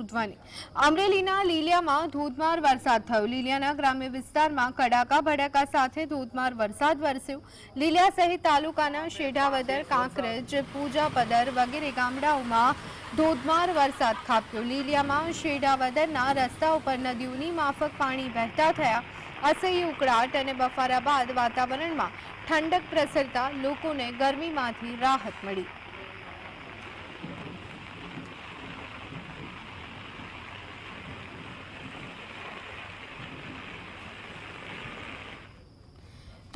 ઉધવાની અમરેલીના લીલિયામાં ધોધમાર વરસાદ થયો. લીલિયાના ગ્રામ્ય વિસ્તારમાં કડાકા ભડાકા સાથે ધોધમાર વરસાદ વરસ્યો. લીલિયા સહિત તાલુકાના શેઢાવદર, કાંકરેજ, પૂજાપદર વગેરે ગામડાઓમાં ધોધમાર વરસાદ ખાબક્યો. લીલિયામાં શેઢાવદરના રસ્તા ઉપર નદીઓની માફક પાણી વહેતા થયા. અસહ્ય ઉકળાટ અને બફારા બાદ વાતાવરણમાં ઠંડક પ્રસરતા લોકોને ગરમીમાંથી રાહત મળી.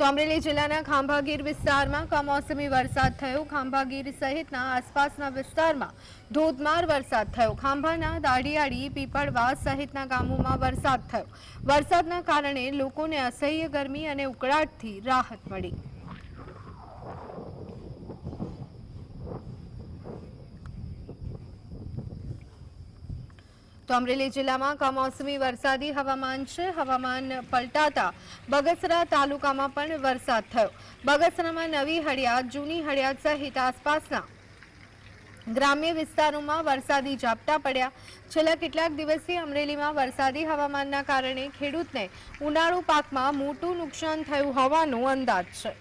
તો અમરેલી જિલ્લાના ખાંભાગીર વિસ્તારમાં કમોસમી વરસાદ થયો. ખાંભાગીર સહિતના આસપાસના વિસ્તારમાં ધોધમાર વરસાદ થયો. ખાંભાના દાઢિયાળી, પીપળવા સહિતના ગામોમાં વરસાદ થયો. વરસાદના કારણે લોકોને અસહ્ય ગરમી અને ઉકળાટથી રાહત મળી. તો અમરેલી જિલ્લામાં કમોસમી વરસાદી હવામાન છે. હવામાન પલટાતા બગસરા તાલુકામાં પણ વરસાદ થયો. બગસરામાં નવી હળિયાદ, જૂની હળિયાદ સહિત આસપાસના ગ્રામ્ય વિસ્તારોમાં વરસાદી ઝાપટા પડ્યા. છેલ્લા કેટલાક દિવસથી અમરેલીમાં વરસાદી હવામાનના કારણે ખેડૂતને ઉનાળુ પાકમાં મોટું નુકસાન થયું હોવાનો અંદાજ છે.